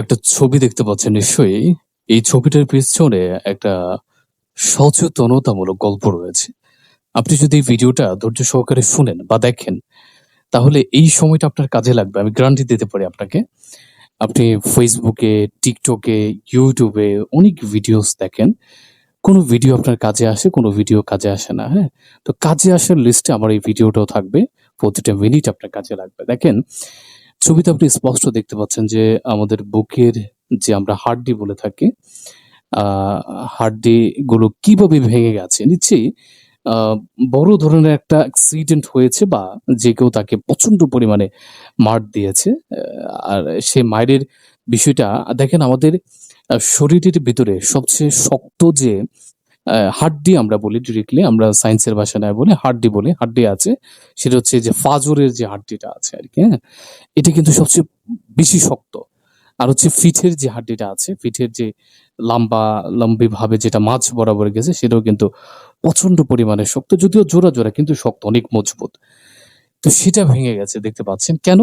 একটা ছবি দেখতে পাচ্ছেন নিশ্চয়ই। এই ছবিটার পেছনে একটা সচেতনতামূলক গল্প রয়েছে। আপনি যদি এই ভিডিওটা ধৈর্য সহকারে শুনেন বা দেখেন, তাহলে এই সময়টা আপনার কাজে লাগবে। আমি গ্যারান্টি দিতে পারি আপনাকে। আপনি ফেসবুকে, টিকটকে, ইউটিউবে অনেক ভিডিওস দেখেন। কোনো ভিডিও আপনার কাজে আসে, কোনো ভিডিও কাজে আসে না, হ্যাঁ? তো কাজে আসার লিস্টে আমার এই ভিডিওটাও থাকবে। প্রতিটা মিনিট আপনার কাজে লাগবে। দেখেন, ছবিতে আপনি স্পষ্ট দেখতে পাচ্ছেন যে আমাদের বুকের যে আমরা হাড্ডি বলে থাকি, হাড্ডি গুলো কীভাবে ভেঙে গেছে। আ বড় ধরনের একটা অ্যাক্সিডেন্ট হয়েছে বা যে কেউ তাকে প্রচণ্ড পরিমাণে মার দিয়েছে। আর সে মায়ের বিষয়টা দেখেন আমাদের শরীরের ভিতরে সবচেয়ে শক্ত যে হাড্ডি আমরা বলি ডিরেক্টলি আমরা সায়েন্সের ভাষায় না বলে হাড্ডি বলি। হাড্ডি আছে। সেটা হচ্ছে যে ফাজরের যে হাড্ডিটা আছে আরকি, হ্যাঁ? এটা কিন্তু সবচেয়ে বেশি শক্ত। আর হচ্ছে ফিঠের যে হাড্ডিটা আছে, ফিঠের যে লম্বা লম্বিভাবে যেটা মাঝ বরাবর গেছে সেটাও কিন্তু প্রচণ্ড পরিমাণে শক্ত। যদিও জোড়া, জোড়া কিন্তু শক্ত, অনেক মজবুত। তো সেটা ভেঙে গেছে দেখতে পাচ্ছেন। কেন?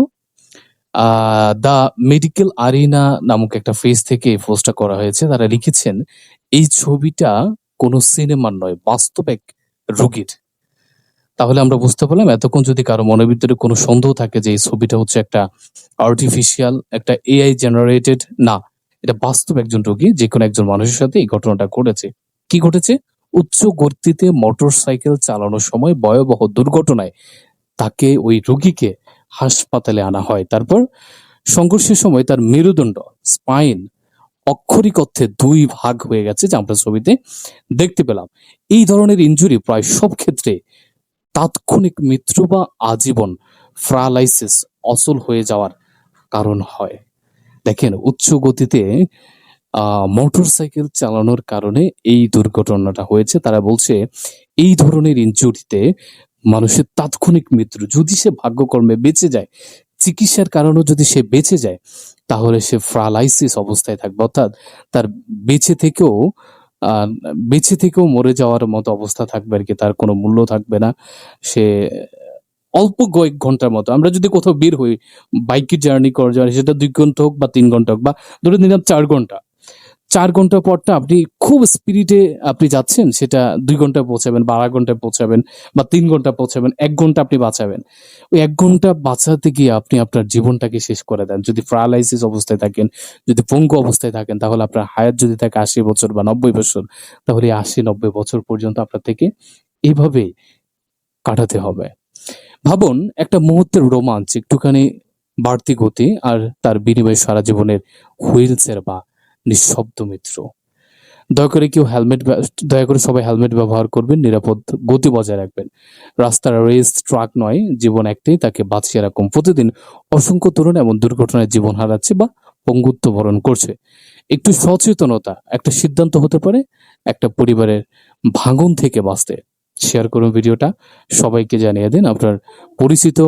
দ্য মেডিকেল আরিনা নামক একটা পেজ থেকে এই পোস্টটা করা হয়েছে। তারা লিখেছেন, "এই ছবিটা কোনো সিনেমার নয়, বাস্তব এক রুগীর তাহলে আমরা বুঝতে পারলাম এতক্ষণ যদি কারও মনের ভিতরে কোনো সন্দেহ থাকে যে এই ছবিটা হচ্ছে একটা আর্টিফিশিয়াল, একটা এআই জেনারেটেড না। এটা বাস্তব একজন রোগী, যেকোনো একজন মানুষের সাথে এই ঘটনাটা ঘটেছে। কি ঘটেছে? উচ্চ গতিতে মোটরসাইকেল চালানোর সময় ভয়াবহ দুর্ঘটনায় তাকে ওই রোগীকে হাসপাতালে আনা হয়। তারপর সংঘর্ষের সময় তার মেরুদণ্ড, স্পাইন অক্ষরিক অর্থে ২ ভাগ হয়ে গেছে যা আমরা ছবিতে দেখতে পেলাম। এই ধরনের ইনজুরি প্রায় সব ক্ষেত্রে তাৎক্ষণিক মৃত্যু বা আজীবন প্যারালাইসিস অচল হয়ে যাওয়ার কারণ হয়। দেখেন উচ্চ গতিতে আ মোটরসাইকেল চালানোর কারণে এই দুর্ঘটনাটা হয়েছে। তারা বলছে এই ধরনের ইনজুরিতে মানুষের তাৎক্ষণিক মৃত্যু যদি সে ভাগ্যকর্মে বেঁচে যায়, চিকিৎসার কারণেও যদি সে বেঁচে যায়, তাহলে সে ফ্রালাইসিস অবস্থায় থাকবে। অর্থাৎ তার বেঁচে থেকেও বেঁচে থেকেও মরে যাওয়ার মতো অবস্থা থাকবে আর কি তার কোনো মূল্য থাকবে না। সে অল্প কয়েক ঘণ্টার মতো আমরা যদি কোথাও বের হই, বাইকের জার্নি করার জন্য সেটা দুই ঘণ্টা হোক বা তিন ঘণ্টা হোক বা ধরে নিলাম চার ঘণ্টা। ৪ ঘণ্টা পরটা আপনি খুব স্পিডে আপনি যাচ্ছেন সেটা দুই ঘন্টায় পৌঁছাবেন বা ১.৫ ঘন্টায় পৌঁছাবেন বা তিন ঘণ্টা পৌঁছাবেন। এক ঘণ্টা আপনি বাঁচাবেন। ওই এক ঘণ্টা বাঁচাতে গিয়ে আপনি আপনার জীবনটাকে শেষ করে দেন। যদি প্যারালাইসিস অবস্থায় থাকেন, যদি পঙ্গু অবস্থায় থাকেন তাহলে আপনার হায়াত যদি থাকে ৮০ বছর বা ৯০ বছর, তাহলে ৮০-৯০ বছর পর্যন্ত আপনার থেকে এভাবেই কাটাতে হবে। ভাবুন একটা মুহূর্তের রোমাঞ্চ, একটুখানি বাড়তি গতি আর তার বিনিময়ে সারা জীবনের হুইলচেয়ার বা নিঃশব্দ মিত্র দয়া করে কেউ হেলমেট দয়া করে সবাই হেলমেট ব্যবহার করবেন, নিরাপদ গতি বজায় রাখবেন। রাস্তার রেস, ট্রাক নয়, জীবন একটাই তাকে বাঁচিয়ে রাখুন। প্রতিদিন অসংখ্য তরুণ এমন দুর্ঘটনায় জীবন হারাচ্ছে বা পঙ্গুত্ব বরণ করছে। একটু সচেতনতা একটা সিদ্ধান্ত হতে পারে একটা পরিবারের ভাঙন থেকে বাঁচতে। শেয়ার করুন ভিডিওটা। সবাইকে জানিয়ে দিন। আপনার পরিচিত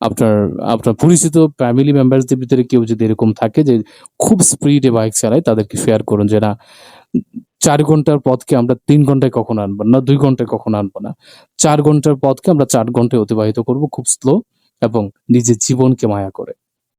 আপনার আপনার পরিচিত ফ্যামিলি মেম্বারসদের ভিতরে কেউ যদি এরকম থাকে যে খুব স্পিডে বাইক চালায় তাদেরকে শেয়ার করুন যে না চার ঘণ্টার পথকে আমরা তিন ঘন্টায় কখনো আনব না, দুই ঘন্টায় কখনো আনব না। চার ঘণ্টার পথকে আমরা চার ঘন্টায় অতিবাহিত করব খুব স্লো এবং নিজের জীবনকে মায়া করে।